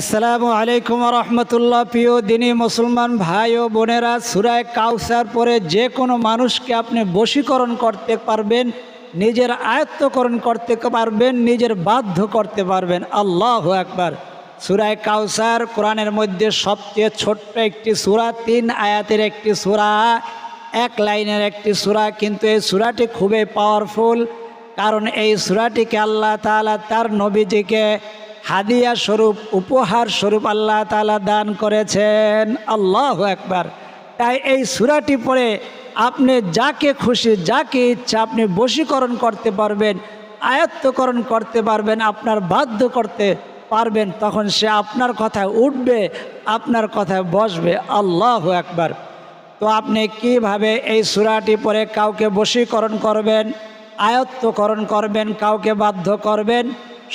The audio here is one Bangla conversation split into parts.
আসসালামু আলাইকুম রহমতুল্লাহ। প্রিয় দিনী মুসলমান ভাই ও বোনেরা সুরায় কাউসার পরে যে কোনো মানুষকে আপনি বশীকরণ করতে পারবেন, নিজের আয়ত্তকরণ করতে পারবেন, নিজের বাধ্য করতে পারবেন। আল্লাহ একবার সুরায় কাউসার কোরআনের মধ্যে সবচেয়ে ছোট্ট একটি সুরা, তিন আয়াতের একটি সুরা, এক লাইনের একটি সুরা, কিন্তু এই সুরাটি খুবই পাওয়ারফুল কারণ এই সুরাটিকে আল্লাহ তাআলা তার নবীজিকে হাদিয়া স্বরূপ, উপহার স্বরূপ আল্লাহ তালা দান করেছেন। আল্লাহ একবার তাই এই সুরাটি পড়ে আপনি যাকে খুশি, যাকে ইচ্ছা আপনি বশীকরণ করতে পারবেন, আয়ত্তকরণ করতে পারবেন, আপনার বাধ্য করতে পারবেন, তখন সে আপনার কথায় উঠবে, আপনার কথায় বসবে। আল্লাহ একবার তো আপনি কীভাবে এই সুরাটি পরে কাউকে বশীকরণ করবেন, আয়ত্তকরণ করবেন, কাউকে বাধ্য করবেন?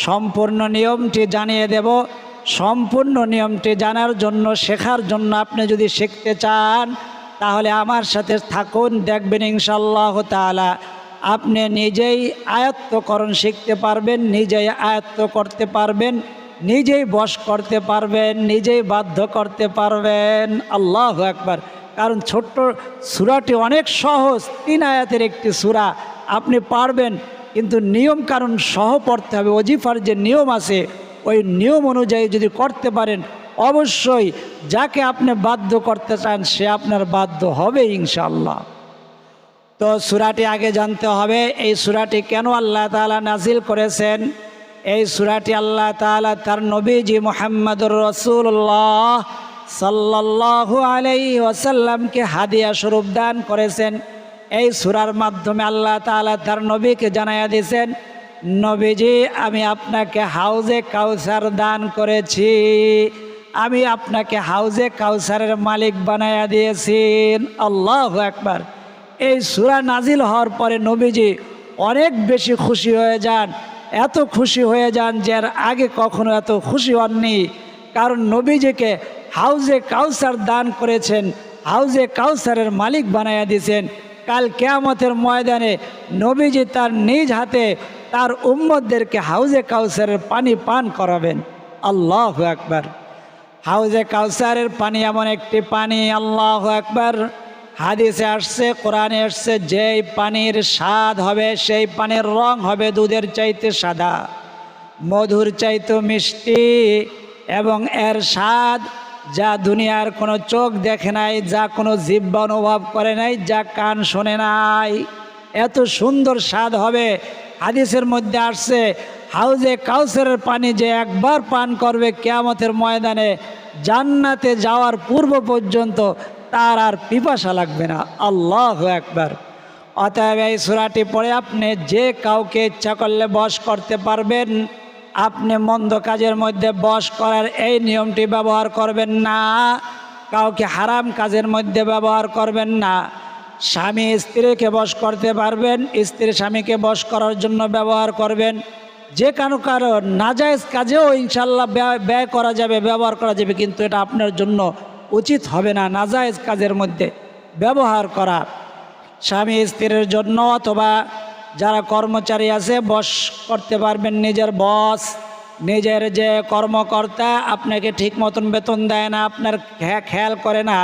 সম্পূর্ণ নিয়মটি জানিয়ে দেব। সম্পূর্ণ নিয়মটি জানার জন্য, শেখার জন্য আপনি যদি শিখতে চান, তাহলে আমার সাথে থাকুন, দেখবেন ইনশাল্লাহ তালা আপনি নিজেই আয়ত্তকরণ শিখতে পারবেন, নিজেই আয়ত্ত করতে পারবেন, নিজেই বশ করতে পারবেন, নিজেই বাধ্য করতে পারবেন। আল্লাহ একবার কারণ ছোট্ট সুরাটি অনেক সহজ, তিন আয়াতের একটি সুরা। আপনি পারবেন কিন্তু নিয়ম কারণ সহ পড়তে হবে। অজিফার যে নিয়ম আছে, ওই নিয়ম অনুযায়ী যদি করতে পারেন, অবশ্যই যাকে আপনি বাধ্য করতে চান, সে আপনার বাধ্য হবে ইনশাল্লাহ তো সুরাটি আগে জানতে হবে, এই সুরাটি কেন আল্লাহ তাআলা নাজিল করেছেন? এই সুরাটি আল্লাহ তাআলা তার নবীজি মোহাম্মদুর রসুল্লাহ সাল্লাল্লাহু আলাইহি ওয়াসাল্লামকে হাদিয়া স্বরূপ দান করেছেন। এই সুরার মাধ্যমে আল্লাহ তাআলা তার নবীকে জানাইয়া দিয়েছেন, নবীজি, আমি আপনাকে হাউজে কাউসার দান করেছি। আমি আপনাকে হাউজে কাউসারের মালিক বানাইয়া দিয়েছেন। আল্লাহ একবার এই সুরা নাজিল হওয়ার পরে নবীজি অনেক বেশি খুশি হয়ে যান, এত খুশি হয়ে যান যে আগে কখনো এত খুশি হননি। কারণ নবীজিকে হাউজে কাউসার দান করেছেন, হাউজে কাউসারের মালিক বানাইয়া দিয়েছেন। কাল কেয়ামতের ময়দানে নবীজি তার নিজ হাতে তার উম্মদদেরকে হাউজে কাউসারের পানি পান করাবেন। আল্লাহ একবার হাউজে কাউসারের পানি এমন একটি পানি, আল্লাহ একবার হাদিসে আসছে, কোরআনে আসছে, যেই পানির স্বাদ হবে সেই পানির রং হবে দুধের চাইতে সাদা, মধুর চাইতে মিষ্টি এবং এর স্বাদ যা দুনিয়ার কোনো চোখ দেখে নাই, যা কোনো জিব্বা অনুভব করে নাই, যা কান শোনে নাই। এত সুন্দর স্বাদ হবে। হাদিসের মধ্যে আসছে, হাউজে কাউসারের পানি যে একবার পান করবে কেয়ামতের ময়দানে, জান্নাতে যাওয়ার পূর্ব পর্যন্ত তার আর পিপাসা লাগবে না। আল্লাহ একবার অতএব এই সুরাটি পড়ে আপনি যে কাউকে ইচ্ছা করলে বস করতে পারবেন। আপনি মন্দ কাজের মধ্যে বশ করার এই নিয়মটি ব্যবহার করবেন না। কাউকে হারাম কাজের মধ্যে ব্যবহার করবেন না। স্বামী স্ত্রীকে বশ করতে পারবেন, স্ত্রী স্বামীকে বশ করার জন্য ব্যবহার করবেন। যে কারও কারও নাজায়জ কাজেও ইনশাল্লাহ ব্যয় ব্যয় করা যাবে, ব্যবহার করা যাবে, কিন্তু এটা আপনার জন্য উচিত হবে না নাজায়জ কাজের মধ্যে ব্যবহার করা। স্বামী স্ত্রীর জন্য অথবা যারা কর্মচারী আছে, বস করতে পারবেন নিজের বস। নিজের যে কর্মকর্তা আপনাকে ঠিক মতন বেতন দেয় না, আপনার খেয়াল করে না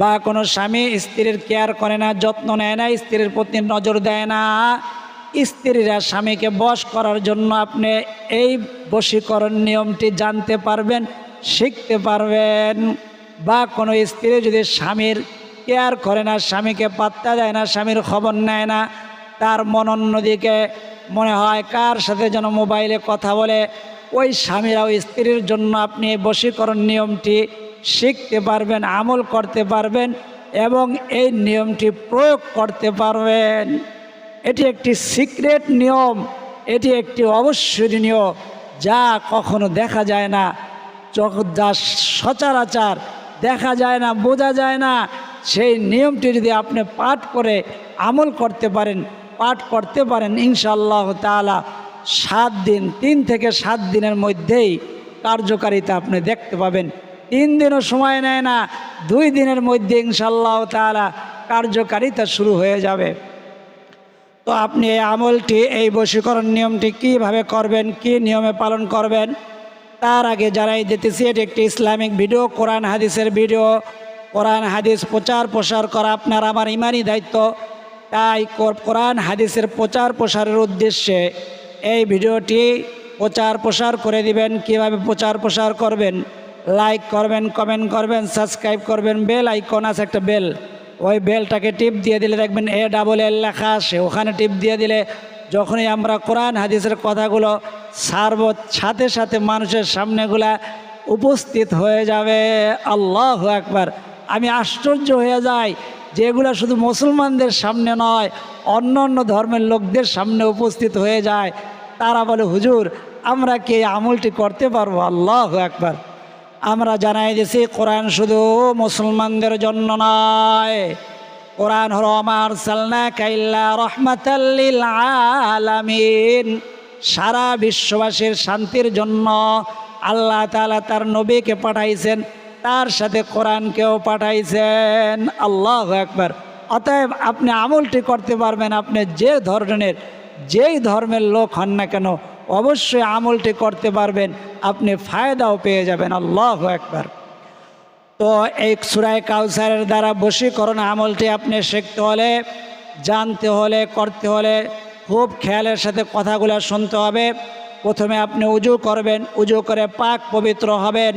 বা কোনো স্বামী স্ত্রীর কেয়ার করে না, যত্ন নেয় না, স্ত্রীর প্রতি নজর দেয় না, স্ত্রীরা স্বামীকে বশ করার জন্য আপনি এই বশীকরণ নিয়মটি জানতে পারবেন, শিখতে পারবেন বা কোনো স্ত্রী যদি স্বামীর কেয়ার করে না, স্বামীকে পাত্তা দেয় না, স্বামীর খবর নেয় না তার মন অন্যদিকে মনে হয় কার সাথে যেন মোবাইলে কথা বলে, ওই স্বামীরা ওই স্ত্রীর জন্য আপনি এই বশীকরণ নিয়মটি শিখতে পারবেন, আমল করতে পারবেন এবং এই নিয়মটি প্রয়োগ করতে পারবেন। এটি একটি সিক্রেট নিয়ম, এটি একটি অবশ্যনীয়, যা কখনো দেখা যায় না। যখন যা সচরাচার দেখা যায় না, বোঝা যায় না, সেই নিয়মটি যদি আপনি পাঠ করে আমল করতে পারেন পাঠ করতে পারেন ইনশাল্লাহ তালা সাত দিন, তিন থেকে সাত দিনের মধ্যেই কার্যকারিতা আপনি দেখতে পাবেন। তিন দিনও সময় নেয় না, দুই দিনের মধ্যে ইনশাল্লাহ তালা কার্যকারিতা শুরু হয়ে যাবে। তো আপনি এই আমলটি, এই বশীকরণ নিয়মটি কীভাবে করবেন, কি নিয়মে পালন করবেন, তার আগে জানাই দিতেছি, এটি একটি ইসলামিক ভিডিও, কোরআন হাদিসের ভিডিও। কোরআন হাদিস প্রচার প্রসার করা আপনার, আমার ইমানই দায়িত্ব। তাই কোরআন হাদিসের প্রচার প্রসারের উদ্দেশ্যে এই ভিডিওটি প্রচার প্রসার করে দিবেন। কীভাবে প্রচার প্রসার করবেন? লাইক করবেন, কমেন্ট করবেন, সাবস্ক্রাইব করবেন। বেল আইকন আছে একটা বেল। ওই বেলটাকে টিপ দিয়ে দিলে দেখবেন এ ডাবল এল লেখা আসে ওখানে টিপ দিয়ে দিলে যখনই আমরা কোরআন হাদিসের কথাগুলো সারব সাথে সাথে মানুষের সামনেগুলা উপস্থিত হয়ে যাবে। আল্লাহ একবার আমি আশ্চর্য হয়ে যাই। যে এগুলা শুধু মুসলমানদের সামনে নয়, অন্য অন্য ধর্মের লোকদের সামনে উপস্থিত হয়ে যায়। তারা বলে, হুজুর, আমরা কি আমলটি করতে পারব? আল্লাহ একবার আমরা জানাই দিছি, কোরআন শুধু মুসলমানদের জন্য নয়। কোরআন হলো আমার সালনা কাইল্লা রহমাতাল্লিল আলামিন। সারা বিশ্ববাসীর শান্তির জন্য আল্লাহ তাআলা তার নবীকে পাঠাইছেন। তার সাথে কোরআনকেও পাঠাইছেন। আল্লাহ একবার অতএব আপনি আমলটি করতে পারবেন, আপনি যে ধরনের, যেই ধর্মের লোক হন না কেন, অবশ্যই আমলটি করতে পারবেন, আপনি ফায়দাও পেয়ে যাবেন। আল্লাহ একবার তো এই সুরায় কাউসারের দ্বারা বশীকরণ আমলটি আপনি শিখতে হলে, জানতে হলে, করতে হলে খুব খেয়ালের সাথে কথাগুলো শুনতে হবে। প্রথমে আপনি উজু করবেন, উজু করে পাক পবিত্র হবেন।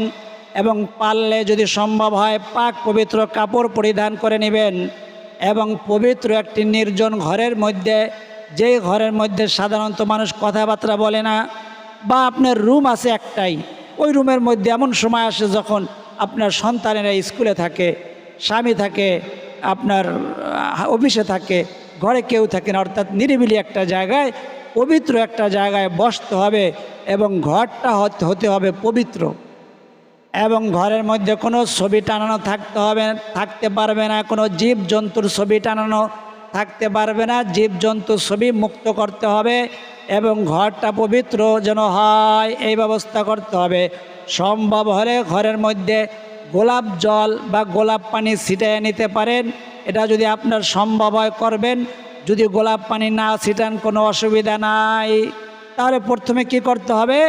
এবং পারলে যদি সম্ভব হয়, পাক পবিত্র কাপড় পরিধান করে নেবেন এবং পবিত্র একটি নির্জন ঘরের মধ্যে, যেই ঘরের মধ্যে সাধারণত মানুষ কথাবার্তা বলে না, বা আপনার রুম আছে একটাই, ওই রুমের মধ্যে এমন সময় আসে যখন আপনার সন্তানেরা স্কুলে থাকে, স্বামী থাকে, আপনার অফিসে থাকে, ঘরে কেউ থাকে না, অর্থাৎ নিরিবিলি একটা জায়গায়, পবিত্র একটা জায়গায় বসতে হবে এবং ঘরটা হতে হবে পবিত্র। এবং ঘরের মধ্যে কোনো ছবি টানানো থাকতে হবে, থাকতে পারবে না, কোনো জীব জন্তুর ছবি টানানো থাকতে পারবে না জীব জন্তুর ছবি মুক্ত করতে হবে এবং ঘরটা পবিত্র যেন হয়, এই ব্যবস্থা করতে হবে। সম্ভব হলে ঘরের মধ্যে গোলাপ জল বা গোলাপ পানি ছিটাইয়ে নিতে পারেন, এটা যদি আপনার সম্ভব হয় করবেন, যদি গোলাপ পানি না ছিটান কোনো অসুবিধা নাই। তাহলে প্রথমে কি করতে হবে?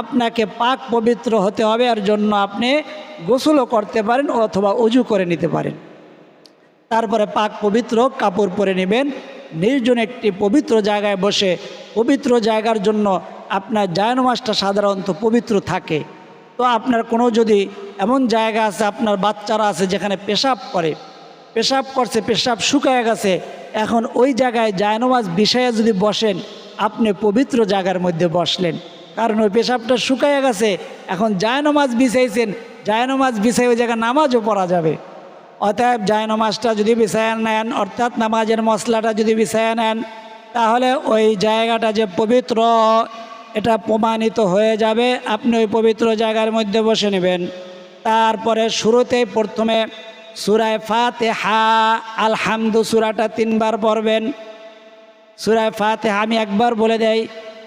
আপনাকে পাক পবিত্র হতে হবে আর জন্য আপনি গোসলও করতে পারেন অথবা উজু করে নিতে পারেন। তারপরে পাক পবিত্র কাপড় পরে নেবেন। নির্জন একটি পবিত্র জায়গায় বসে, পবিত্র জায়গার জন্য আপনার জায়নমাসটা সাধারণত পবিত্র থাকে। তো আপনার কোনো যদি এমন জায়গা আছে, আপনার বাচ্চারা আছে যেখানে পেশাব করে, পেশাব করছে, পেশাব শুকায় গেছে, এখন ওই জায়গায় জায়নমাজ বিষয়ে যদি বসেন, আপনি পবিত্র জায়গার মধ্যে বসলেন। কারণ ওই পেশাবটা শুকায় গেছে। এখন জায়নমাজ বিছাইছেন জায়নমাজ বিছাই ওই জায়গায় নামাজও পড়া যাবে। অতএব যায় নামাজটা যদি বিছায়া নেন, অর্থাৎ নামাজের মশলাটা যদি বিছায়া নেন, তাহলে ওই জায়গাটা যে পবিত্র, এটা প্রমাণিত হয়ে যাবে। আপনি ওই পবিত্র জায়গার মধ্যে বসে নেবেন। তারপরে শুরুতেই প্রথমে সুরায় ফাতে হা আলহামদু, সুরাটা তিনবার পড়বেন। সুরায় ফাতে আমি একবার বলে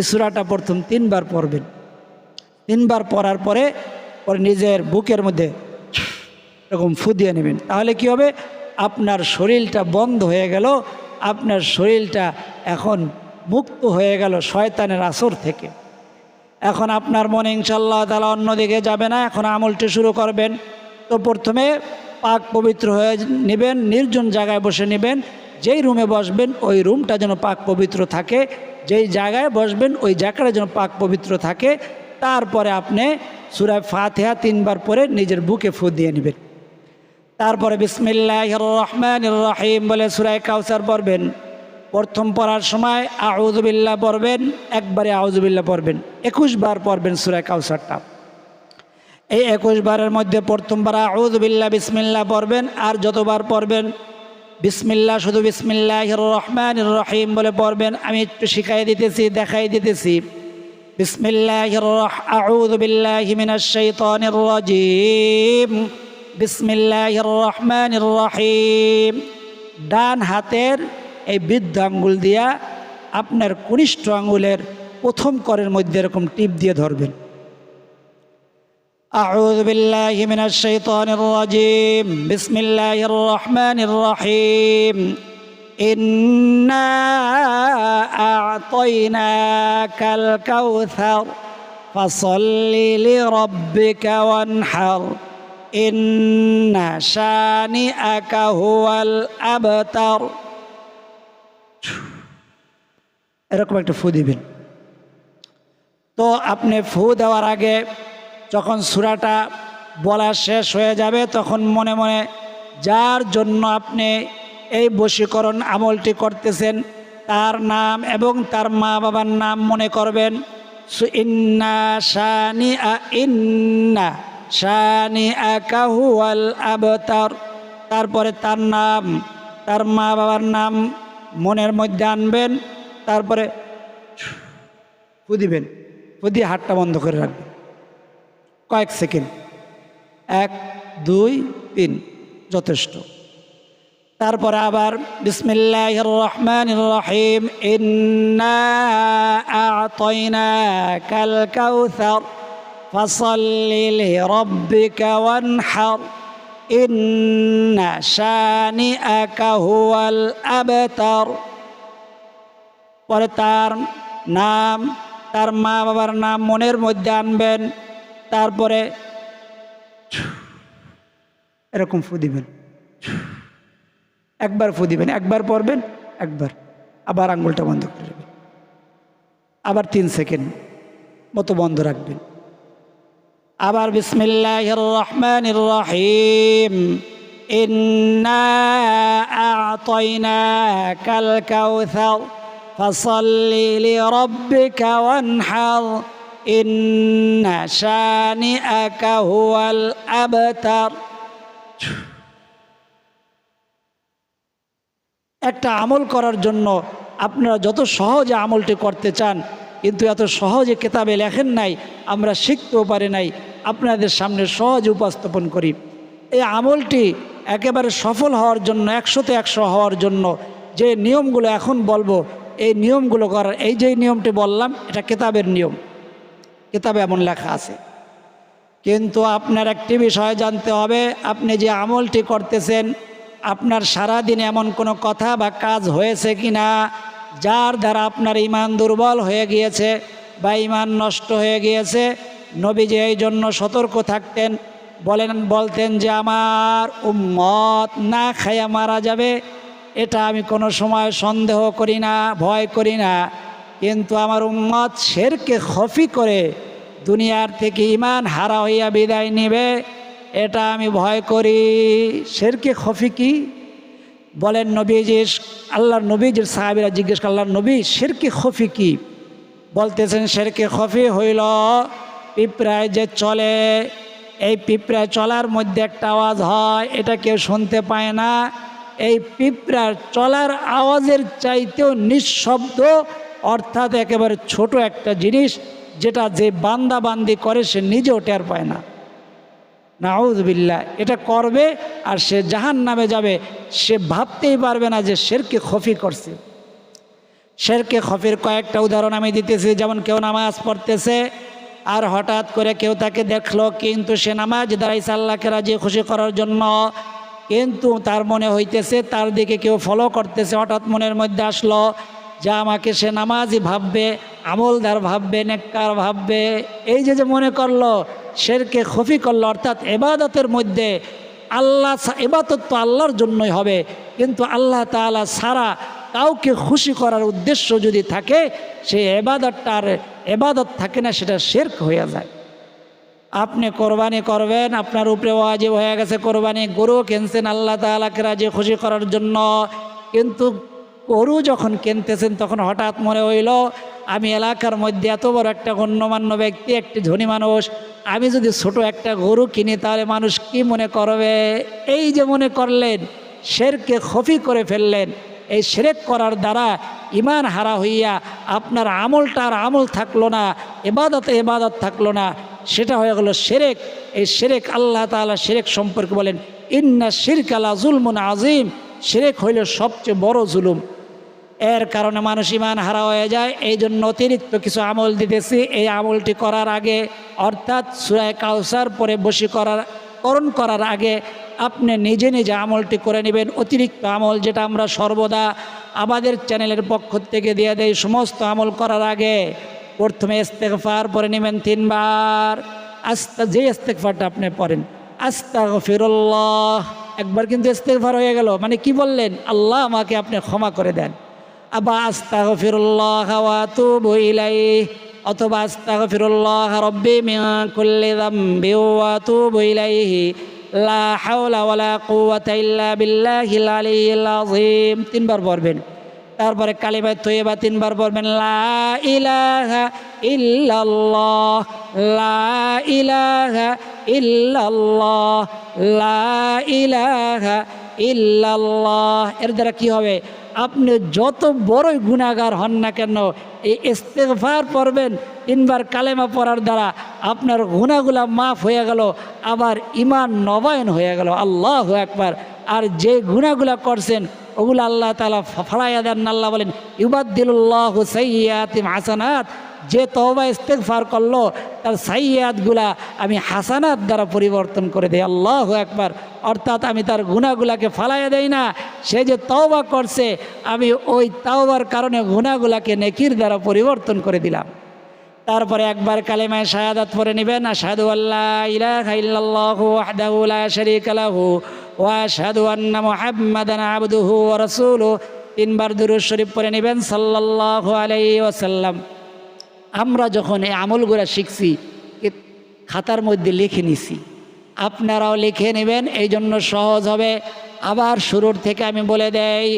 এই সুরাটা প্রথম তিনবার পড়বেন। তিনবার পড়ার পরে পরে নিজের বুকের মধ্যে এরকম ফু দিয়ে নেবেন। তাহলে কি হবে? আপনার শরীরটা বন্ধ হয়ে গেল, আপনার শরীরটা এখন মুক্ত হয়ে গেল শয়তানের আসর থেকে। এখন আপনার মনে ইনশাল্লাহ তালা অন্যদিকে যাবে না, এখন আমলটি শুরু করবেন। তো প্রথমে পাক পবিত্র হয়ে নেবেন, নির্জন জায়গায় বসে নেবেন, যেই রুমে বসবেন, ওই রুমটা যেন পাক পবিত্র থাকে। যেই জায়গায় বসবেন, ওই জায়গাটা যেন পাক পবিত্র থাকে। তারপরে আপনি সুরায় ফাতেহা তিনবার পরে নিজের বুকে ফু দিয়ে নেবেন। তারপরে বিসমিল্লাহ রহমান রহিম বলে সুরায় কাউসার পড়বেন। প্রথম পড়ার সময় আউজবিল্লা পড়বেন, একবারে আউজবিল্লা পড়বেন। একুশ বার পড়বেন সুরায় কাউসারটা। এই একুশ বারের মধ্যে প্রথমবার আউজবিল্লা বিসমিল্লা পড়বেন, আর যতবার পড়বেন বিসমিল্লা শুধু বিসমিল্লাহ রহমান রহিম বলে পড়বেন। আমি একটু শিখাই দিতেছি, দেখাই দিতেছি। আউদ ডান হাতের এই বৃদ্ধ আঙ্গুল দিয়া আপনার কনিষ্ঠ আঙ্গুলের প্রথম করের মধ্যে এরকম টিপ দিয়ে ধরবেন। أعوذ بالله من الشيطان الرجيم بسم الله الرحمن الرحيم إنا أعطيناك الكوثر فصل لربك وانحر إن شانئك هو الأبتر এরকম একটা ফু দিবেন তো আপনি ফু দেওয়ার আগে যখন সুরাটা বলা শেষ হয়ে যাবে, তখন মনে মনে যার জন্য আপনি এই বশীকরণ আমলটি করতেছেন, তার নাম এবং তার মা বাবার নাম মনে করবেন। ইন্না শানি আ ইন্না শানি আকাহুয়াল আবতার। তারপরে তার নাম, তার মা বাবার নাম মনের মধ্যে আনবেন, তারপরে ফু দিবেন। ফু দিয়ে হাতটা বন্ধ করে রাখবেন। কয়েক সেকেন্ড। এক, দুই, তিন, যথেষ্ট। তারপরে আবার বিসমিল্লাহ রহমান রহিম কাল কাউসার, ফসল্লি লিরব্বিকা ওয়ানহার, ইন্না শানিআকা হুয়াল আবতার। পরে তার নাম, তার মা বাবার নাম মনের মধ্যে আনবেন। তারপরে এরকম ফু দিবেন। একবার ফু দিবেন, একবার পরবেন একবার। আবার আঙ্গুলটা বন্ধ করে দেবেন। আবার তিন সেকেন্ড মতো বন্ধ রাখবেন। আবার বিসমিল্লাহ রহমান রহিম। কাল কাউসার, ফসল্লি ওয়ানহার। ইন্না শানিআকা হুয়াল আবতার একটা আমল করার জন্য আপনারা যত সহজে আমলটি করতে চান, কিন্তু এত সহজে কেতাবে লেখেন নাই, আমরা শিখতেও পারি নাই, আপনাদের সামনে সহজ উপস্থাপন করি। এই আমলটি একেবারে সফল হওয়ার জন্য, একশোতে একশো হওয়ার জন্য যে নিয়মগুলো এখন বলব, এই নিয়মগুলো করার, এই যে নিয়মটি বললাম, এটা কেতাবের নিয়ম। কেতাবে এমন লেখা আছে। কিন্তু আপনার একটি বিষয় জানতে হবে, আপনি যে আমলটি করতেছেন, আপনার সারাদিন এমন কোনো কথা বা কাজ হয়েছে কি না যার দ্বারা আপনার ইমান দুর্বল হয়ে গিয়েছে বা ইমান নষ্ট হয়ে গিয়েছে, নবীজি এই জন্য সতর্ক থাকতেন, বলেন, বলতেন যে, আমার উম্মত না খাইয়া মারা যাবে, এটা আমি কোনো সময় সন্দেহ করি না, ভয় করি না। কিন্তু আমার উম্মত শেরকে খফি করে দুনিয়ার থেকে ইমান হারা হইয়া বিদায় নেবে, এটা আমি ভয় করি। শেরকে খফি কি? বলেন নবীজি, আল্লাহর নবীজির সাহাবিরা জিজ্ঞেস করে, আল্লাহর নবী শেরকে খফি কি? বলতেছেন, শেরকে খফি হইল পিঁপড়ায় যে চলে। এই পিঁপড়ায় চলার মধ্যে একটা আওয়াজ হয়, এটা কেউ শুনতে পায় না। এই পিঁপড়ার চলার আওয়াজের চাইতেও নিঃশব্দ অর্থাৎ একেবারে ছোট একটা জিনিস যেটা যে বান্দা বান্দি করে সে নিজেও টের পায় না। নাউজবিল্লা এটা করবে আর সে জাহান নামে যাবে, সে ভাবতেই পারবে না যে শেরকে খফি করছে। শেরকে খফির কয়েকটা উদাহরণ আমি দিতেছি, যেমন কেউ নামাজ পড়তেছে আর হঠাৎ করে কেউ তাকে দেখল, কিন্তু সে নামাজ দাঁড়াই আল্লাহকে রাজি খুশি করার জন্য। কিন্তু তার মনে হইতেছে তার দিকে কেউ ফলো করতেছে, হঠাৎ মনের মধ্যে আসলো যে আমাকে সে নামাজই ভাববে, আমলদার ভাববে, নেককার ভাববে, এই যে যে মনে করল শেরকে খফি করল, অর্থাৎ এবাদতের মধ্যে আল্লাহ এবাদত তো আল্লাহর জন্যই হবে, কিন্তু আল্লাহ তাআলা সারা কাউকে খুশি করার উদ্দেশ্য যদি থাকে, সেই এবাদতটার এবাদত থাকে না, সেটা শেরক হয়ে যায়। আপনি কোরবানি করবেন, আপনার উপরে ওয়াজিব হয়ে গেছে কোরবানি, গরু কিনছেন আল্লাহ তালাকে রাজি, খুশি করার জন্য, কিন্তু গরু যখন কিনতেছেন, তখন হঠাৎ মনে হইল, আমি এলাকার মধ্যে এত বড় একটা গণ্যমান্য ব্যক্তি, একটি ধনী মানুষ, আমি যদি ছোট একটা গরু কিনি, তাহলে মানুষ কি মনে করবে? এই যে মনে করলেন, শেরকে খফি করে ফেললেন, এই সেরেক করার দ্বারা ইমান হারা হইয়া আপনার আমলটা আর আমল থাকল না, এবাদতে এবাদত থাকল না, সেটা হয়ে গেল সেরেক এই সেরেক আল্লাহ তাআলা সেরেক সম্পর্কে বলেন, ইন্না শিরকালা জুলমুন আজিম সেরেক হইল সবচেয়ে বড় জুলুম। এর কারণে মানুষ ইমান হারা হয়ে যায়। এই জন্য অতিরিক্ত কিছু আমল দিতেছি। এই আমলটি করার আগে, অর্থাৎ সুরায় কাউসার পরে বসি করার করণ করার আগে আপনি নিজে নিজে আমলটি করে নেবেন। অতিরিক্ত আমল যেটা আমরা সর্বদা আমাদের চ্যানেলের পক্ষ থেকে দিয়ে দেয় সমস্ত আমল করার আগে প্রথমে ইস্তেকফার পরে নেবেন তিনবার। আস্তা, যে ইস্তেকফারটা আপনি পড়েন আস্তা ফিরল্লাহ একবার কিন্তু ইস্তেকফার হয়ে গেল। মানে কি বললেন? আল্লাহ আমাকে আপনি ক্ষমা করে দেন। আবা আস্তাগফিরুল্লাহ ওয়া আতুবু ইলাইহি, অথবা আস্তাগফিরুল্লাহ রব্বি মিন কুল্লি যামবি ওয়া আতুবু ইলাইহি, লা হাওলা ওয়ালা কুওয়াতা ইল্লা বিল্লাহিল আলিয়্যিল আযীম। তিনবার পড়বেন। তারপরে কালিমা তৈবা তিনবার পড়বেন, লা ইলাহা ইল্লাল্লাহ, লা ইলাহা ইল্লাল্লাহ, লা ইলাহা ইল্লাল্লাহ। এর দ্বারা কি হবে? আপনি যত বড়ই গুণাগার হন না কেন, এই ইস্তেফার পড়বেন, তিনবার কালেমা পড়ার দ্বারা আপনার গুণাগুলা মাফ হয়ে গেল, আবার ইমান নবায়ন হয়ে গেল। আল্লাহ একবার আর যে গুণাগুলা করছেন, ওগুলো আল্লাহ তালা ফলাইয়া দেন আল্লাহ বলেন ইবাদ্দিল্লাহ সৈয়াতিম হাসানাত। যে তহবা ইস্তেকফার করল, তার সাইয়াদগুলা আমি হাসানাত দ্বারা পরিবর্তন করে দেই। আল্লাহ একবার অর্থাৎ আমি তার গুণাগুলাকে ফালাইয়া দেই না। সে যে তওবা করছে, আমি ওই তাওবার কারণে গুণাগুলাকে নেকির দ্বারা পরিবর্তন করে দিলাম। তারপরে একবার কালেমায় শাহাদাত পরে নেবেন, আশহাদু আল্লাহ ইলাহা ইল্লাল্লাহু ওয়া তিনবার দুরূদ শরীফ পরে নেবেন, সাল্লাল্লাহু আলাইহি ওয়াসাল্লাম। আমরা যখন এই আমলগুলো শিখছি খাতার মধ্যে লিখে নিছি। আপনারাও লিখে নেবেন এই জন্য সহজ হবে। আবার শুরুর থেকে আমি বলে দেই,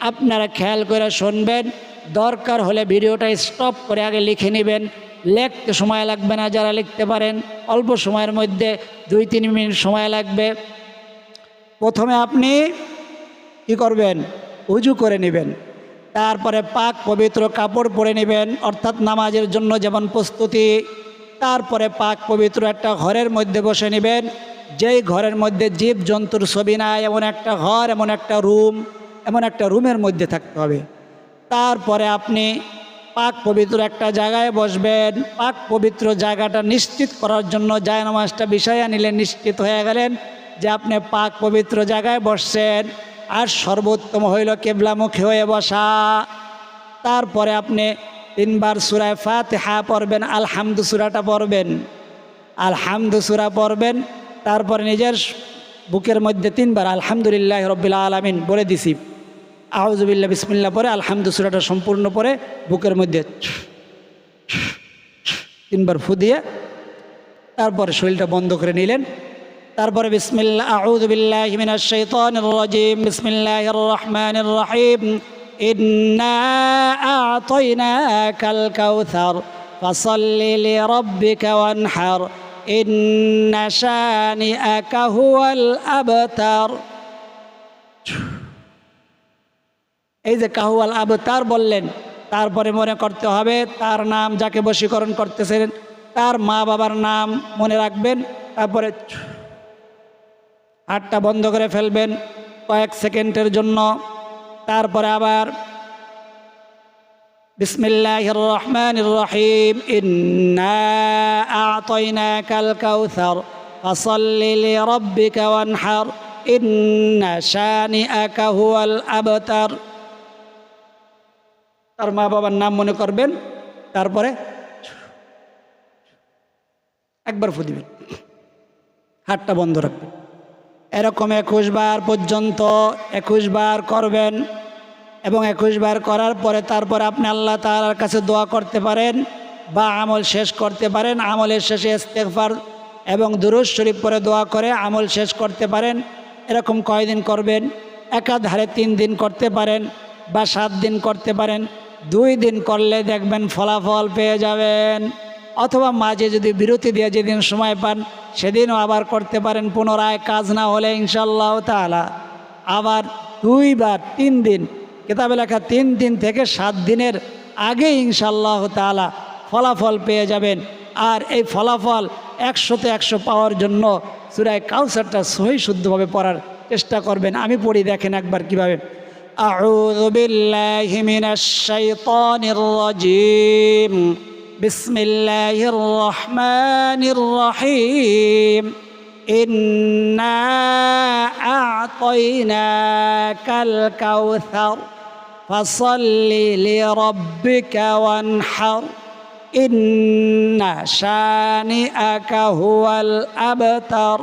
আপনারা খেয়াল করে শুনবেন, দরকার হলে ভিডিওটা স্টপ করে আগে লিখে নেবেন। লিখতে সময় লাগবে না যারা লিখতে পারেন, অল্প সময়ের মধ্যে দুই, তিন মিনিট সময় লাগবে। প্রথমে আপনি কি করবেন? উজু করে নেবেন। তারপরে পাক পবিত্র কাপড় পরে নেবেন, অর্থাৎ নামাজের জন্য যেমন প্রস্তুতি, তারপরে পাক পবিত্র একটা ঘরের মধ্যে বসে নেবেন। যেই ঘরের মধ্যে জীব জন্তুর ছবি নাই, এমন একটা ঘর, এমন একটা রুম, এমন একটা রুমের মধ্যে থাকতে হবে। তারপরে আপনি পাক পবিত্র একটা জায়গায় বসবেন। পাক পবিত্র জায়গাটা নিশ্চিত করার জন্য জায়নামাজটা বিষয় নিলে নিশ্চিত হয়ে গেলেন যে আপনি পাক পবিত্র জায়গায় বসছেন। আর সর্বোত্তম হইল কেবলামুখী হয়ে বসা। তারপরে আপনি তিনবার সুরায় ফাতেহা পড়বেন, আলহামদু সুরাটা পড়বেন। আলহামদু সুরা পড়বেন, তারপরে নিজের বুকের মধ্যে তিনবার আলহামদুলিল্লাহ রব্বিল আলমিন বলে দিছি। আউজুবিল্লা বিসমিল্লা পরে আলহামদু সুরাটা সম্পূর্ণ পরে বুকের মধ্যে তিনবার ফু দিয়ে তারপরে শরীরটা বন্ধ করে নিলেন। তারপরে বিসমিল্লা আউযুবিল্লাহি মিনাশ শাইতানির রাজিম। বিসমিল্লাহির রহমানির রহিম। ইন্না আ'তাইনাকাল কাউসার লিরাব্বিকা ওয়ানহার। ইন্না শানিআকা হুয়াল আবতার। এই যে কাহুয়াল আবতার বললেন, তারপরে মনে করতে হবে তার নাম যাকে বশীকরণ করতেছেন তার মা বাবার নাম মনে রাখবেন, তারপরে হাতটা বন্ধ করে ফেলবেন কয়েক সেকেন্ডের জন্য। তারপরে আবার বিসমিল্লাহির রহমানির রহিম ইন্না আ'তাইনাকাল কাউসার, ফাসাল্লি লিরাব্বিকা ওয়ানহার, ইন্না শানিআকা হুয়াল আবতার। তার মা বাবার নাম মনে করবেন, তারপরে একবার ফু দিবেন। হাতটা বন্ধ রাখবেন। এরকম একুশ বার পর্যন্ত একুশ বার করবেন এবং একুশ বার করার পরে তারপর আপনি আল্লাহ তালার কাছে দোয়া করতে পারেন বা আমল শেষ করতে পারেন, আমলের শেষে ইস্তেকফার এবং দুরুজ শরীফ পরে দোয়া করে আমল শেষ করতে পারেন। এরকম কয়দিন করবেন? একাধারে তিন দিন করতে পারেন বা সাত দিন করতে পারেন। দুই দিন করলে দেখবেন ফলাফল পেয়ে যাবেন। অথবা মাঝে যদি বিরতি দিয়ে যেদিন সময় পান সেদিনও আবার করতে পারেন পুনরায় কাজ না হলে ইনশাল্লাহ তালা আবার দুইবার তিন দিন কিতাবে লেখা তিন দিন থেকে সাত দিনের আগে ইনশাল্লাহ তালা ফলাফল পেয়ে যাবেন আর এই ফলাফল একশোতে একশো পাওয়ার জন্য সুরায় কাউসারটা সহি শুদ্ধভাবে পড়ার চেষ্টা করবেন আমি পড়ি দেখেন একবার কিভাবে أعوذ بالله من الشيطان الرجيم بسم الله الرحمن الرحيم إنا أعطيناك الكوثر فصل لربك وانحر إن شانئك هو الأبتر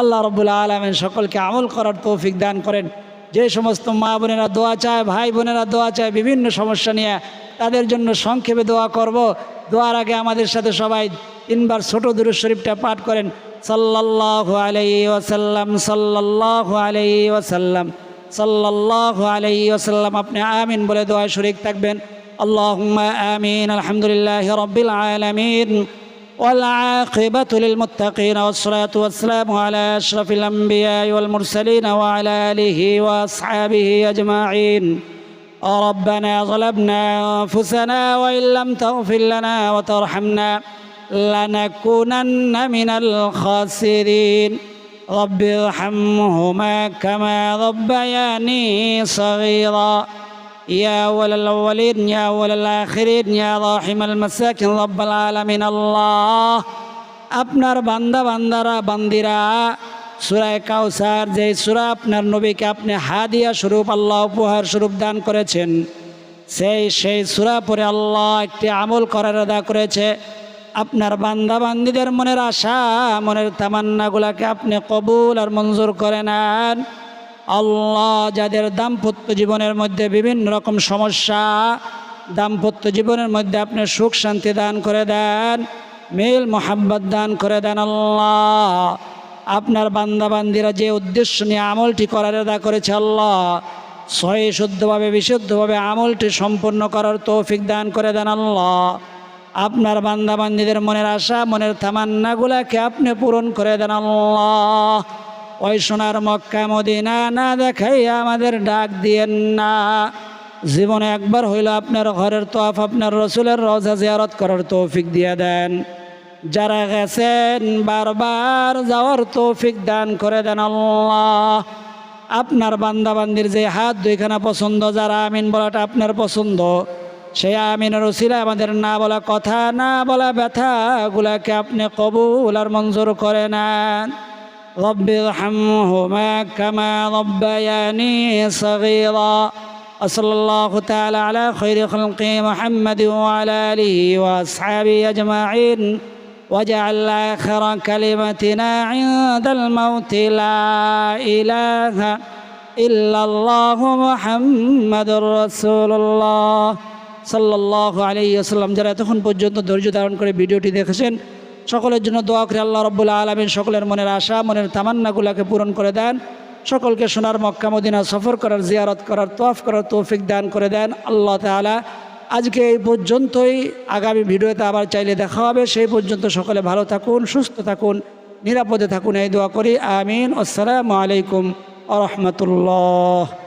আল্লাহ রবুল আলমেন সকলকে আমল করার তৌফিক দান করেন যে সমস্ত মা বোনেরা দোয়া চায় ভাই বোনেরা দোয়া চায় বিভিন্ন সমস্যা নিয়ে তাদের জন্য সংক্ষেপে দোয়া করব দোয়ার আগে আমাদের সাথে সবাই তিনবার ছোট দুরুদ শরীফটা পাঠ করেন সাল্লাল্লাহু আলাইহি ওয়াসাল্লাম সাল্লাল্লাহু আলাইহি ওয়াসাল্লাম সাল্লাল্লাহু আলাইহি ওয়াসাল্লাম আপনি আমিন বলে দোয়া শরীক থাকবেন আল্লাহুম্মা আমিন আলহামদুলিল্লাহি রাব্বিল আলামিন والعاقبة للمتقين والصلاة والسلام على أشرف الأنبياء والمرسلين وعلى آله وأصحابه أجمعين ربنا ظلمنا أنفسنا وإن لم تغفر لنا وترحمنا لنكونن من الخاسرين رب ارحمهما كما ربياني صغيرا يا أول الأولين يا أول الآخرين يا راحم المساكين رب العالمين الله আপনার বান্দা বান্দারা বান্দিরা সুরায় কাউসার যে সুরা আপনার নবীকে আপনি হাদিয়া স্বরূপ, আল্লাহ উপহার স্বরূপ দান করেছেন, সেই সেই সুরা পরে আল্লাহ একটি আমল করার আদা করেছে। আপনার বান্দা বান্দিদের মনের আশা, মনের তামান্নাগুলাকে আপনি কবুল আর মঞ্জুর করে নেন। আল্লাহ যাদের দাম্পত্য জীবনের মধ্যে বিভিন্ন রকম সমস্যা, দাম্পত্য জীবনের মধ্যে আপনি সুখ শান্তি দান করে দেন, মিল মোহাব্বত দান করে দেন আল্লাহ। আপনার বান্দাবান্দিরা যে উদ্দেশ্য নিয়ে আমলটি করার আদা করেছে আল্লাহ, সহি, শুদ্ধভাবে, বিশুদ্ধভাবে আমলটি সম্পূর্ণ করার তৌফিক দান করে দেন আল্লাহ। আপনার বান্দাবান্দিদের মনের আশা, মনের তামান্নাগুলাকে আপনি পূরণ করে দেন আল্লাহ। ওই সোনার মক্কা, মদিনা না দেখাই আমাদের ডাক দিয়েন না। জীবনে একবার হইল আপনার ঘরের তোয়াফ, আপনার রসুলের রজা জিয়ারত করার তৌফিক দিয়ে দেন। যারা গেছেন বারবার যাওয়ার তৌফিক দান করে দেন আল্লাহ আপনার বান্দাবান্দির যে হাত দুইখানা পছন্দ যারা আমিন বলাটা আপনার পছন্দ সেই আমিনের রসিলা আমাদের না বলা কথা না বলা ব্যথাগুলাকে আপনি কবুল আর মঞ্জুর করে নেন رب ارحمهما كما ربياني صغيرا وصلى الله تعالى على خير خلقه محمد وعلى آله وأصحابه أجمعين واجعل آخر كلمتنا عند الموت لا إله إلا الله محمد رسول الله সাল্লাহ আলী আসসালাম যারা এতক্ষণ পর্যন্ত ধৈর্য ধারণ করে ভিডিওটি দেখেছেন সকলের জন্য দোয়া করে আল্লাহ রব্বুল্লা আলমিন সকলের মনের আশা মনের তামান্নাগুলাকে পূরণ করে দেন সকলকে সোনার মক্কা মদিনা সফর করার জিয়ারত করার তোয়াফ করার তৌফিক দান করে দেন আল্লাহ তালা আজকে এই পর্যন্তই। আগামী ভিডিওতে আবার চাইলে দেখা হবে। সেই পর্যন্ত সকলে ভালো থাকুন, সুস্থ থাকুন, নিরাপদে থাকুন। এই দোয়া করি। আমিন। আসসালামু আলাইকুম আ রহমতুল্লাহ।